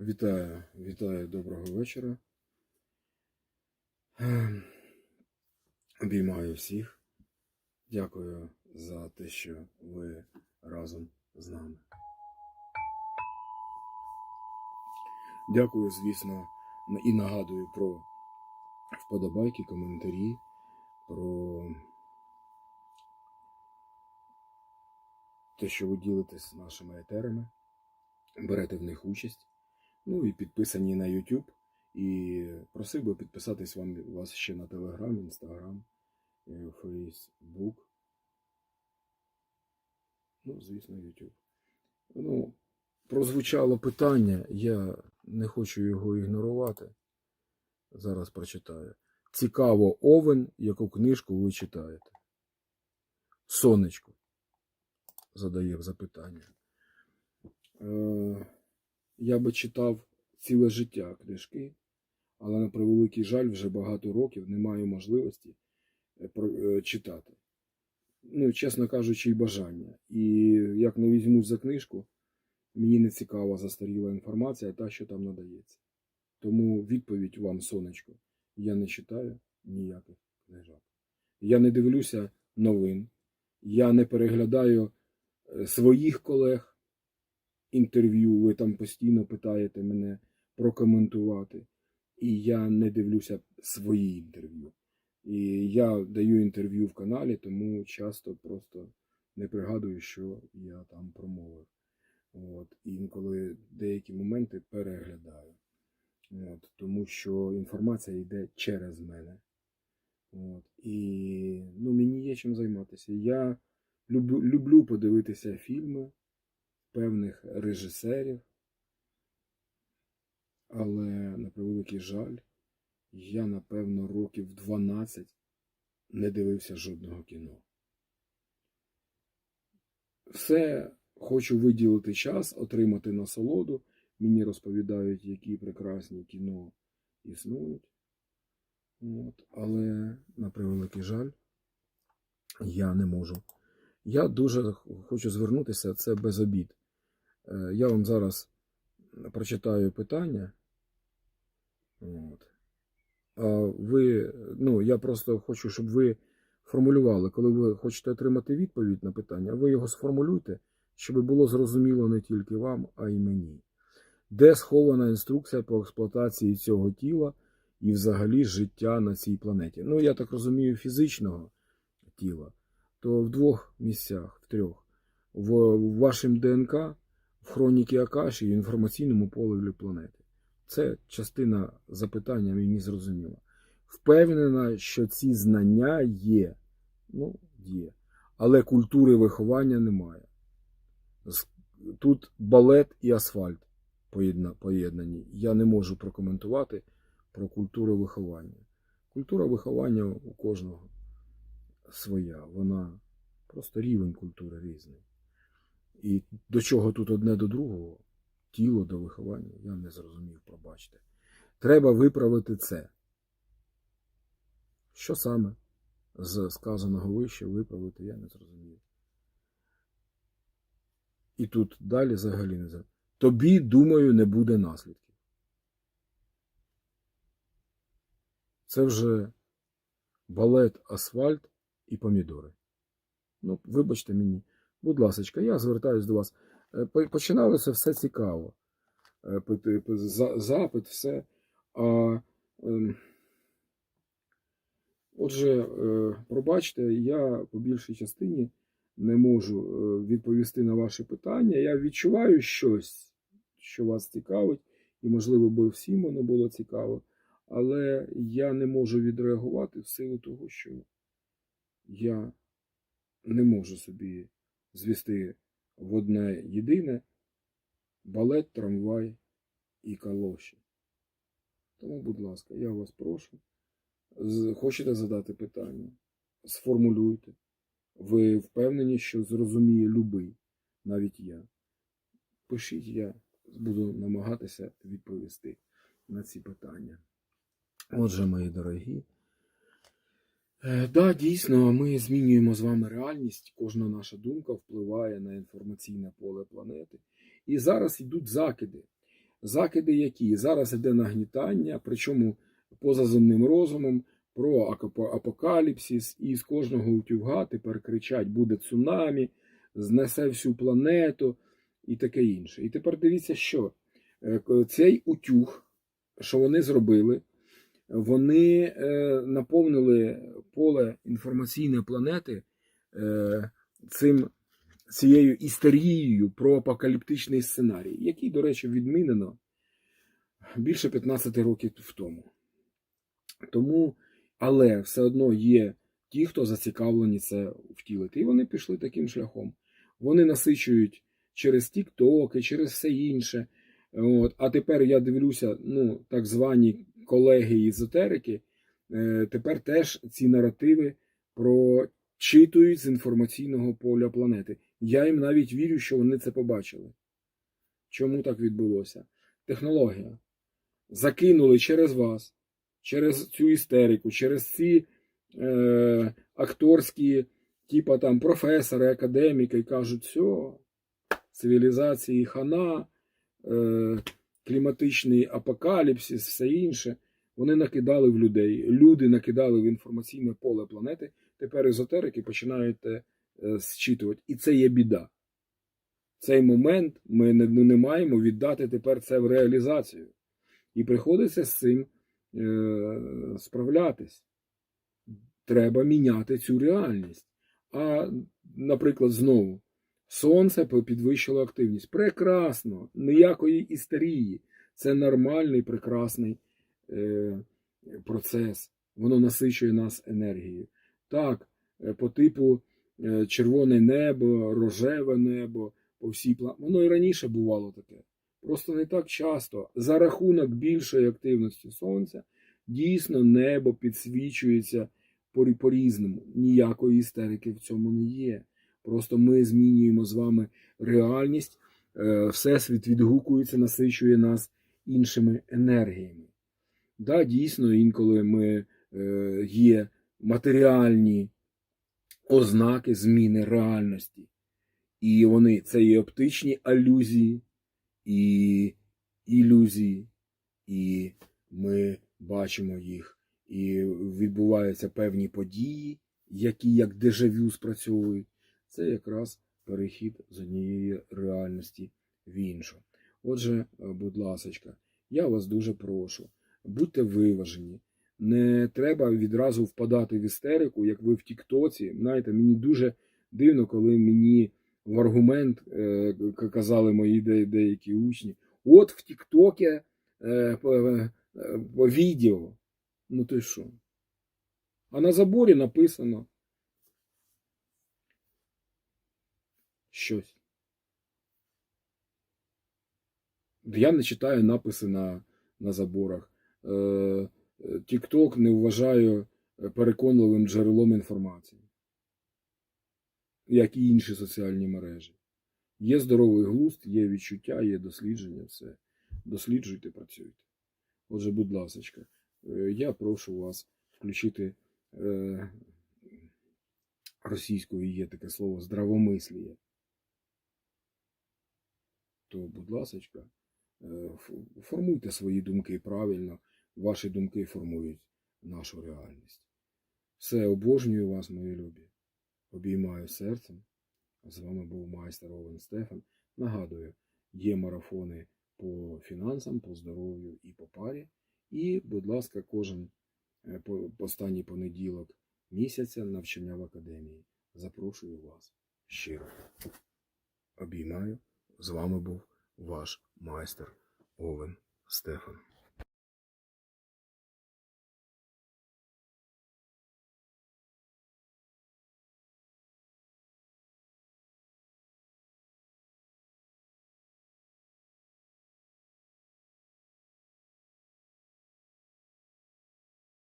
Вітаю, вітаю, доброго вечора. Ем, Обіймаю всіх. Дякую за те, що ви разом з нами. Дякую, звісно, і нагадую про вподобайки, коментарі, про те, що ви ділитесь нашими етерами, берете в них участь. Ну і підписані на YouTube. І просив би підписатись вам вас ще на Telegram, Instagram, е, Facebook. Ну, звісно, YouTube. Ну, прозвучало питання, я не хочу його ігнорувати. Зараз прочитаю. Цікаво овен, яку книжку ви читаєте. Сонечко. Задає запитання. Я би читав ціле життя книжки, але на превеликий жаль, вже багато років не маю можливості е, е, читати. Ну, чесно кажучи, і бажання. І як не візьмусь за книжку, мені не цікава застаріла інформація, та, що там надається. Тому відповідь вам, сонечко, я не читаю ніяких книжок. Я не дивлюся новин, я не переглядаю е, своїх колег інтерв'ю, ви там постійно питаєте мене прокоментувати. І я не дивлюся свої інтерв'ю. І я даю інтерв'ю в каналі, тому часто просто не пригадую, що я там промовив. От. Інколи деякі моменти переглядаю. От. Тому що інформація йде через мене. От. І ну, мені є чим займатися. Я люблю, люблю подивитися фільми певних режисерів, але на превеликий жаль, я, напевно, років 12 не дивився жодного кіно. Все хочу виділити час, отримати насолоду. Мені розповідають, які прекрасні кіно існують. От. Але, на превеликий жаль, я не можу. Я дуже хочу звернутися, це без обід. Е, Я вам зараз прочитаю питання. От. А ви, ну, я просто хочу, щоб ви формулювали, коли ви хочете отримати відповідь на питання, ви його сформулюйте, щоб було зрозуміло не тільки вам, а й мені. Де схована інструкція по експлуатації цього тіла і взагалі життя на цій планеті? Ну, я так розумію, фізичного тіла, то в двох місцях, в трьох. В, в вашому ДНК, хроніки Акаші і інформаційному полі планети. Це частина запитання мені зрозуміла. Впевнена, що ці знання є. Ну, є. Але культури виховання немає. Тут балет і асфальт поєднані. Я не можу прокоментувати про культуру виховання. Культура виховання у кожного своя. Вона просто рівень культури різний. І до чого тут одне до другого, тіло до виховання, я не зрозумів, пробачте. Треба виправити це. Що саме з сказаного вище виправити, я не зрозумів. І тут далі взагалі не зрозумів. Тобі, думаю, не буде наслідків. Це вже балет, асфальт і помідори. Ну, вибачте мені. Будь ласка, я звертаюсь до вас. Е, Починалося все цікаво. Е, Запит, все. А, ем, отже, е, пробачте, я по більшій частині не можу відповісти на ваші питання. Я відчуваю щось, що вас цікавить, і, можливо, би всім воно було цікаво, але я не можу відреагувати в силу того, що я не можу собі звести в одне єдине балет, трамвай і калоші. Тому, будь ласка, я вас прошу. Хочете задати питання? Сформулюйте. Ви впевнені, що зрозуміє любий, навіть я. Пишіть, я буду намагатися відповісти на ці питання. Отже, мої дорогі. Е, Да, дійсно, ми змінюємо з вами реальність. Кожна наша думка впливає на інформаційне поле планети. І зараз йдуть закиди. Закиди які? Зараз іде нагнітання, причому позаземним розумом про апокаліпсис, і з кожного утюга тепер кричать: буде цунамі, знесе всю планету і таке інше. І тепер дивіться, що Е, цей утюг, що вони зробили, вони е, наповнили поле інформаційної планети е, цим, цією істерією про апокаліптичний сценарій, який, до речі, відмінено більше 15 років тому. Тому, але все одно є ті, хто зацікавлені це втілити. І вони пішли таким шляхом. Вони насичують через тіктоки, через все інше. От. А тепер я дивлюся, ну, так звані колеги-ізотерики, е, тепер теж ці наративи прочитують з інформаційного поля планети. Я їм навіть вірю, що вони це побачили. Чому так відбулося? Технологія. Закинули через вас, через цю істерику, через ці е, акторські, типа там професори, академіки, кажуть, все, цивілізації хана, е, кліматичний апокаліпсис, все інше. Вони накидали в людей. Люди накидали в інформаційне поле планети. Тепер езотерики починають е, зчитувати. І це є біда. Цей момент ми не, не маємо віддати тепер це в реалізацію. І приходиться з цим е, справлятись. Треба міняти цю реальність. А, наприклад, знову, сонце підвищило активність. Прекрасно, ніякої істерії. Це нормальний, прекрасний е, процес. Воно насичує нас енергією. Так, е, по типу е, червоне небо, рожеве небо, по всій планеті. Воно і раніше бувало таке. Просто не так часто. За рахунок більшої активності сонця дійсно небо підсвічується по-різному. Ніякої істерики в цьому не є. Просто ми змінюємо з вами реальність, е, всесвіт відгукується, насичує нас іншими енергіями. Да, дійсно, інколи ми е, є матеріальні ознаки зміни реальності. І вони це і оптичні алюзії, і ілюзії, і ми бачимо їх. І відбуваються певні події, які як дежавю спрацьовують. Це якраз перехід з однієї реальності в іншу. Отже, е, будь ласочка, я вас дуже прошу, будьте виважені. Не треба відразу впадати в істерику, як ви в Тіктоці. Знаєте, мені дуже дивно, коли мені в аргумент е, казали мої де- деякі учні. От в Тіктокі е, по, е, по відео. Ну ти що? А на заборі написано щось. Я не читаю написи на, на заборах. Е, Тікток не вважаю переконливим джерелом інформації, як і інші соціальні мережі. Є здоровий глузд, є відчуття, є дослідження, все. Досліджуйте, працюйте. Отже, будь ласка, я прошу вас включити е, російською є таке слово здравомисліє. То, будь ласка, формуйте свої думки правильно, ваші думки формують нашу реальність. Все, обожнюю вас, мої любі. Обіймаю серцем. З вами був майстер Овен Стефан. Нагадую, є марафони по фінансам, по здоров'ю і по парі. І, будь ласка, кожен е, останній понеділок місяця навчання в академії. Запрошую вас щиро. Обіймаю. З вами був ваш майстер Овен Стефан.